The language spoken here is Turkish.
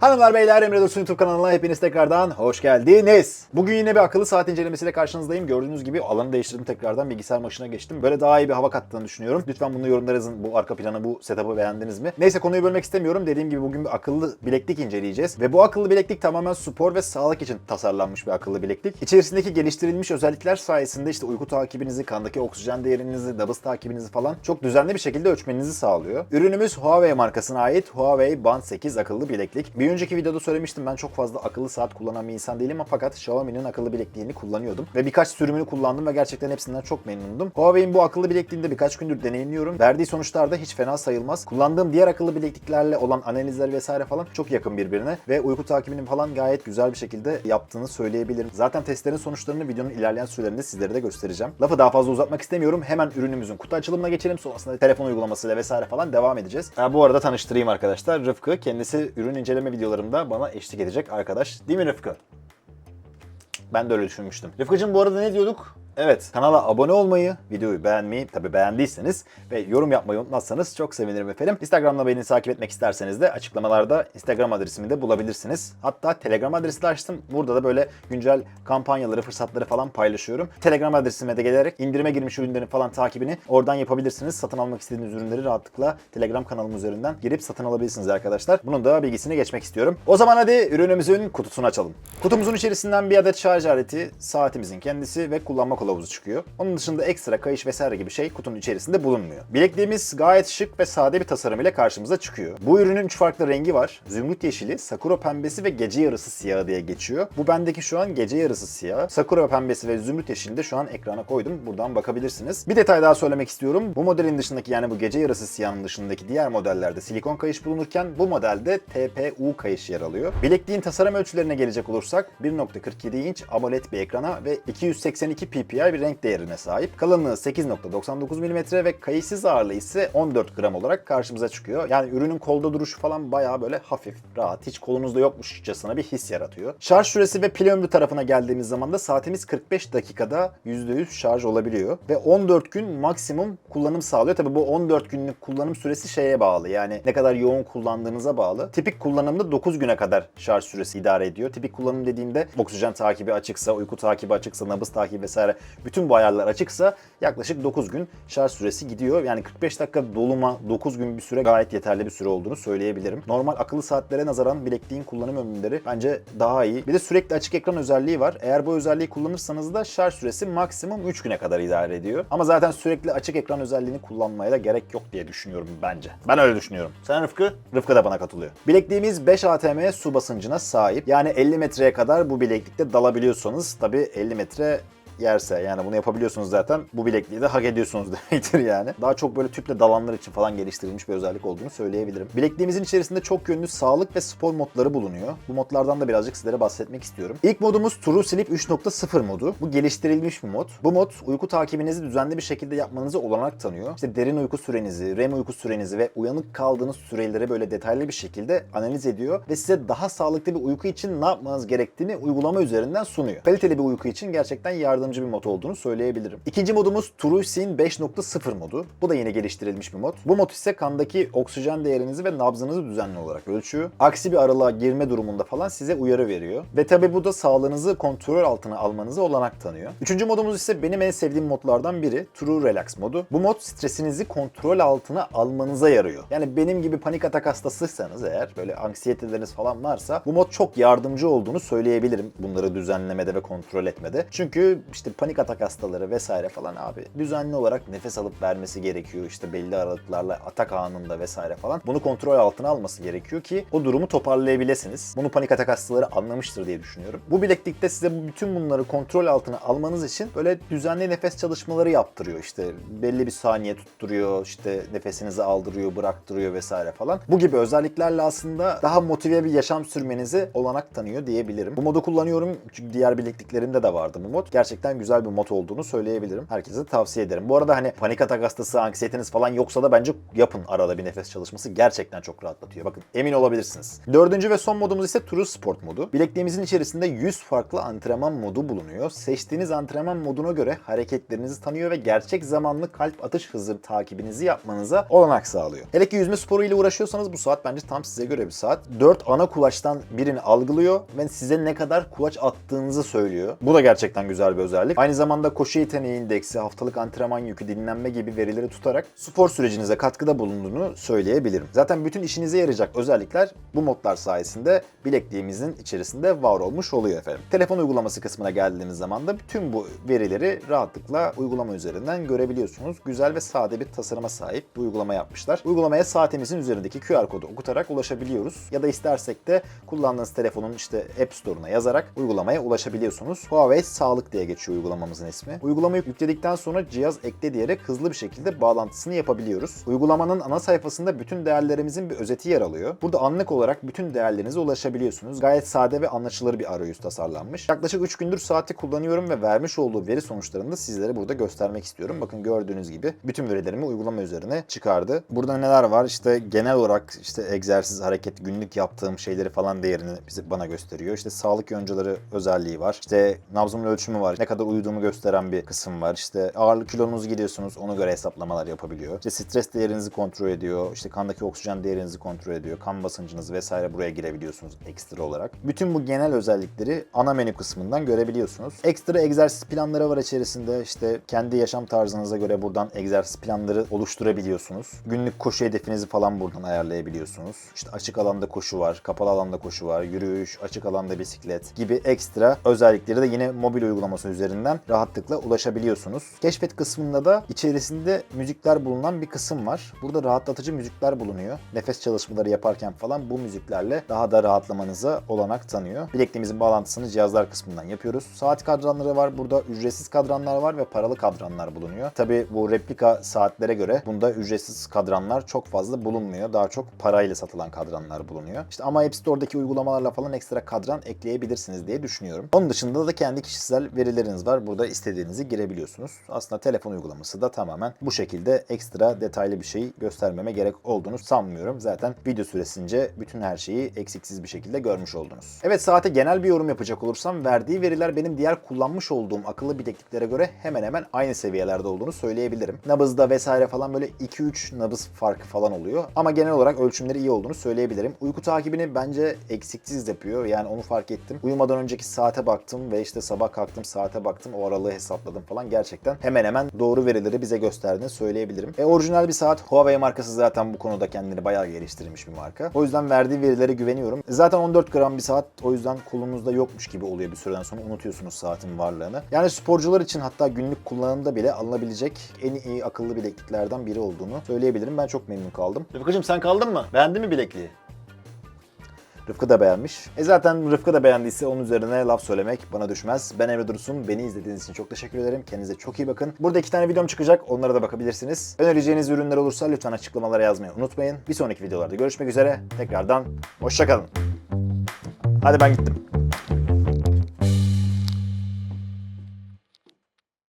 Hanımlar beyler Emre Dursun YouTube kanalına hepiniz tekrardan hoş geldiniz. Bugün yine bir akıllı saat incelemesiyle karşınızdayım. Gördüğünüz gibi alanı değiştirdim tekrardan bilgisayar başına geçtim. Böyle daha iyi bir hava kattığını düşünüyorum. Lütfen bunu yorumlara yazın bu arka planı bu setup'ı beğendiniz mi? Neyse konuyu bölmek istemiyorum. Dediğim gibi bugün bir akıllı bileklik inceleyeceğiz. Ve bu akıllı bileklik tamamen spor ve sağlık için tasarlanmış bir akıllı bileklik. İçerisindeki geliştirilmiş özellikler sayesinde işte uyku takibinizi, kandaki oksijen değerinizi, nabız takibinizi falan çok düzenli bir şekilde ölçmenizi sağlıyor. Ürünümüz Huawei markasına ait Huawei Band 8 akıllı bileklik. Bir önceki videoda söylemiştim ben çok fazla akıllı saat kullanan bir insan değilim ama fakat Xiaomi'nin akıllı bilekliğini kullanıyordum. Ve birkaç sürümünü kullandım ve gerçekten hepsinden çok memnundum. Huawei'in bu akıllı bilekliğinde birkaç gündür deneyimliyorum. Verdiği sonuçlar da hiç fena sayılmaz. Kullandığım diğer akıllı bilekliklerle olan analizler vesaire falan çok yakın birbirine ve uyku takibini falan gayet güzel bir şekilde yaptığını söyleyebilirim. Zaten testlerin sonuçlarını videonun ilerleyen sürelerinde sizlere de göstereceğim. Lafı daha fazla uzatmak istemiyorum. Hemen ürünümüzün kutu açılımına geçelim. Sonrasında telefon uygulamasıyla vesaire falan devam edeceğiz. Ha, bu arada tanıştırayım arkadaşlar. Rıfkı kendisi ürün inceleme videolarımda bana eşlik edecek arkadaş. Değil mi Rıfkı? Ben de öyle düşünmüştüm. Rıfkıcığım bu arada ne diyorduk? Evet, kanala abone olmayı, videoyu beğenmeyi, tabi beğendiyseniz ve yorum yapmayı unutmazsanız çok sevinirim efendim. Instagram'da beni takip etmek isterseniz de açıklamalarda Instagram adresimi de bulabilirsiniz. Hatta Telegram adresi de açtım. Burada da böyle güncel kampanyaları, fırsatları falan paylaşıyorum. Telegram adresime de gelerek indirime girmiş ürünlerin falan takibini oradan yapabilirsiniz. Satın almak istediğiniz ürünleri rahatlıkla Telegram kanalım üzerinden girip satın alabilirsiniz arkadaşlar. Bunun da bilgisini geçmek istiyorum. O zaman hadi ürünümüzün kutusunu açalım. Kutumuzun içerisinden bir adet şarj aleti, saatimizin kendisi ve kullanma kılavuzu çıkıyor. Onun dışında ekstra kayış vesaire gibi şey kutunun içerisinde bulunmuyor. Bilekliğimiz gayet şık ve sade bir tasarım ile karşımıza çıkıyor. Bu ürünün 3 farklı rengi var. Zümrüt yeşili, sakura pembesi ve gece yarısı siyahı diye geçiyor. Bu bendeki şu an gece yarısı siyah. Sakura pembesi ve zümrüt yeşilini de şu an ekrana koydum. Buradan bakabilirsiniz. Bir detay daha söylemek istiyorum. Bu modelin dışındaki yani bu gece yarısı siyahın dışındaki diğer modellerde silikon kayış bulunurken bu modelde TPU kayış yer alıyor. Bilekliğin tasarım ölçülerine gelecek olursak 1.47 inç AMOLED bir ekrana ve 282 ppi bir renk değerine sahip. Kalınlığı 8.99 mm ve kayışsız ağırlığı ise 14 gram olarak karşımıza çıkıyor. Yani ürünün kolda duruşu falan bayağı böyle hafif, rahat, hiç kolunuzda yokmuşçasına bir his yaratıyor. Şarj süresi ve pil ömrü tarafına geldiğimiz zaman da saatimiz 45 dakikada %100 şarj olabiliyor. Ve 14 gün maksimum kullanım sağlıyor. Tabi bu 14 günlük kullanım süresi şeye bağlı. Yani ne kadar yoğun kullandığınıza bağlı. Tipik kullanımda 9 güne kadar şarj süresi idare ediyor. Tipik kullanım dediğimde oksijen takibi açıksa, uyku takibi açıksa, nabız takibi vesaire bütün bu ayarlar açıksa yaklaşık 9 gün şarj süresi gidiyor. Yani 45 dakika doluma 9 gün bir süre gayet yeterli bir süre olduğunu söyleyebilirim. Normal akıllı saatlere nazaran bilekliğin kullanım ömürleri bence daha iyi. Bir de sürekli açık ekran özelliği var. Eğer bu özelliği kullanırsanız da şarj süresi maksimum 3 güne kadar idare ediyor. Ama zaten sürekli açık ekran özelliğini kullanmaya da gerek yok diye düşünüyorum bence. Ben öyle düşünüyorum. Sen Rıfkı? Rıfkı da bana katılıyor. Bilekliğimiz 5 ATM su basıncına sahip. Yani 50 metreye kadar bu bileklikte dalabiliyorsanız tabii 50 metre yerse yani bunu yapabiliyorsunuz zaten bu bilekliği de hak ediyorsunuz demektir yani. Daha çok böyle tüple dalanlar için falan geliştirilmiş bir özellik olduğunu söyleyebilirim. Bilekliğimizin içerisinde çok yönlü sağlık ve spor modları bulunuyor. Bu modlardan da birazcık sizlere bahsetmek istiyorum. İlk modumuz True Sleep 3.0 modu. Bu geliştirilmiş bir mod. Bu mod uyku takibinizi düzenli bir şekilde yapmanızı olanak tanıyor. İşte derin uyku sürenizi, REM uyku sürenizi ve uyanık kaldığınız süreleri böyle detaylı bir şekilde analiz ediyor ve size daha sağlıklı bir uyku için ne yapmanız gerektiğini uygulama üzerinden sunuyor. Kaliteli bir uyku için gerçekten yardımcı bir mod olduğunu söyleyebilirim. İkinci modumuz TrueSyn 5.0 modu. Bu da yine geliştirilmiş bir mod. Bu mod ise kandaki oksijen değerinizi ve nabzınızı düzenli olarak ölçüyor. Aksi bir aralığa girme durumunda falan size uyarı veriyor. Ve tabi bu da sağlığınızı kontrol altına almanızı olanak tanıyor. Üçüncü modumuz ise benim en sevdiğim modlardan biri True Relax modu. Bu mod stresinizi kontrol altına almanıza yarıyor. Yani benim gibi panik atak hastasıysanız eğer böyle anksiyeteleriniz falan varsa bu mod çok yardımcı olduğunu söyleyebilirim bunları düzenlemede ve kontrol etmede. Çünkü işte panik atak hastaları vesaire falan abi düzenli olarak nefes alıp vermesi gerekiyor. İşte belli aralıklarla atak anında vesaire falan. Bunu kontrol altına alması gerekiyor ki o durumu toparlayabilirsiniz. Bunu panik atak hastaları anlamıştır diye düşünüyorum. Bu bileklikte size bütün bunları kontrol altına almanız için böyle düzenli nefes çalışmaları yaptırıyor. İşte belli bir saniye tutturuyor, işte nefesinizi aldırıyor, bıraktırıyor vesaire falan. Bu gibi özelliklerle aslında daha motive bir yaşam sürmenizi olanak tanıyor diyebilirim. Bu modu kullanıyorum çünkü diğer bilekliklerimde de vardı bu mod. Gerçekten gerçekten güzel bir mod olduğunu söyleyebilirim. Herkese tavsiye ederim. Bu arada hani panik atak hastası, anksiyeteniz falan yoksa da bence yapın arada bir nefes çalışması. Gerçekten çok rahatlatıyor. Bakın emin olabilirsiniz. Dördüncü ve son modumuz ise True Sport modu. Bilekliğimizin içerisinde 100 farklı antrenman modu bulunuyor. Seçtiğiniz antrenman moduna göre hareketlerinizi tanıyor ve gerçek zamanlı kalp atış hızı takibinizi yapmanıza olanak sağlıyor. Hele ki yüzme sporu ile uğraşıyorsanız bu saat bence tam size göre bir saat. 4 ana kulaçtan birini algılıyor ve size ne kadar kulaç attığınızı söylüyor. Bu da gerçekten güzel bir özellik. Aynı zamanda koşu yeteneği indeksi, haftalık antrenman yükü, dinlenme gibi verileri tutarak spor sürecinize katkıda bulunduğunu söyleyebilirim. Zaten bütün işinize yarayacak özellikler bu modlar sayesinde bilekliğimizin içerisinde var olmuş oluyor efendim. Telefon uygulaması kısmına geldiğiniz zaman da bütün bu verileri rahatlıkla uygulama üzerinden görebiliyorsunuz. Güzel ve sade bir tasarıma sahip bir uygulama yapmışlar. Uygulamaya saatimizin üzerindeki QR kodu okutarak ulaşabiliyoruz. Ya da istersek de kullandığınız telefonun işte App Store'una yazarak uygulamaya ulaşabiliyorsunuz. Huawei Sağlık diye geçiyor uygulamamızın ismi. Uygulamayı yükledikten sonra cihaz ekle diyerek hızlı bir şekilde bağlantısını yapabiliyoruz. Uygulamanın ana sayfasında bütün değerlerimizin bir özeti yer alıyor. Burada anlık olarak bütün değerlerinize ulaşabiliyorsunuz. Gayet sade ve anlaşılır bir arayüz tasarlanmış. Yaklaşık 3 gündür saati kullanıyorum ve vermiş olduğu veri sonuçlarını da sizlere burada göstermek istiyorum. Bakın gördüğünüz gibi bütün verilerimi uygulama üzerine çıkardı. Burada neler var? İşte genel olarak işte egzersiz, hareket, günlük yaptığım şeyleri falan değerini bize bana gösteriyor. İşte sağlık yoncaları özelliği var. İşte nabzımın ölçümü var. Ne kadar uyuduğumu gösteren bir kısım var. İşte ağırlık kilonuzu gidiyorsunuz. Ona göre hesaplamalar yapabiliyor. İşte stres değerinizi kontrol ediyor. İşte kandaki oksijen değerinizi kontrol ediyor. Kan basıncınız vesaire buraya girebiliyorsunuz ekstra olarak. Bütün bu genel özellikleri ana menü kısmından görebiliyorsunuz. Ekstra egzersiz planları var içerisinde. İşte kendi yaşam tarzınıza göre buradan egzersiz planları oluşturabiliyorsunuz. Günlük koşu hedefinizi falan buradan ayarlayabiliyorsunuz. İşte açık alanda koşu var, kapalı alanda koşu var, yürüyüş, açık alanda bisiklet gibi ekstra özellikleri de yine mobil uygulaması üzerinden rahatlıkla ulaşabiliyorsunuz. Keşfet kısmında da içerisinde müzikler bulunan bir kısım var. Burada rahatlatıcı müzikler bulunuyor. Nefes çalışmaları yaparken falan bu müziklerle daha da rahatlamanıza olanak tanıyor. Bilekliğimizin bağlantısını cihazlar kısmından yapıyoruz. Saat kadranları var. Burada ücretsiz kadranlar var ve paralı kadranlar bulunuyor. Tabi bu replika saatlere göre bunda ücretsiz kadranlar çok fazla bulunmuyor. Daha çok parayla satılan kadranlar bulunuyor. İşte ama App Store'daki uygulamalarla falan ekstra kadran ekleyebilirsiniz diye düşünüyorum. Onun dışında da kendi kişisel verileriniz var. Burada istediğinizi girebiliyorsunuz. Aslında telefon uygulaması da tamamen bu şekilde ekstra detaylı bir şey göstermeme gerek olduğunu sanmıyorum. Zaten video süresince bütün her şeyi eksiksiz bir şekilde görmüş oldunuz. Evet saate genel bir yorum yapacak olursam verdiği veriler benim diğer kullanmış olduğum akıllı bilekliklere göre hemen hemen aynı seviyelerde olduğunu söyleyebilirim. Nabızda vesaire falan böyle 2-3 nabız farkı falan oluyor. Ama genel olarak ölçümleri iyi olduğunu söyleyebilirim. Uyku takibini bence eksiksiz yapıyor. Yani onu fark ettim. Uyumadan önceki saate baktım ve işte sabah kalktım saate baktım. O aralığı hesapladım falan. Gerçekten hemen hemen doğru verileri bize gösterdiğini söyleyebilirim. E orijinal bir saat. Huawei markası zaten bu konuda kendini bayağı geliştirmiş bir marka. O yüzden verdiği verilere güveniyorum. E Zaten 14 gram bir saat o yüzden kolunuzda yokmuş gibi oluyor bir süreden sonra unutuyorsunuz saatin varlığını. Yani sporcular için hatta günlük kullanımda bile alınabilecek en iyi akıllı bilekliklerden biri olduğunu söyleyebilirim. Ben çok memnun kaldım. Rıfkıcığım sen kaldın mı? Beğendin mi bilekliği? Rıfkı da beğenmiş. E zaten Rıfkı da beğendiyse onun üzerine laf söylemek bana düşmez. Ben Emre Dursun. Beni izlediğiniz için çok teşekkür ederim. Kendinize çok iyi bakın. Burada iki tane videom çıkacak. Onlara da bakabilirsiniz. Önereceğiniz ürünler olursa lütfen açıklamalara yazmayı unutmayın. Bir sonraki videolarda görüşmek üzere. Tekrardan hoşçakalın. Hadi ben gittim.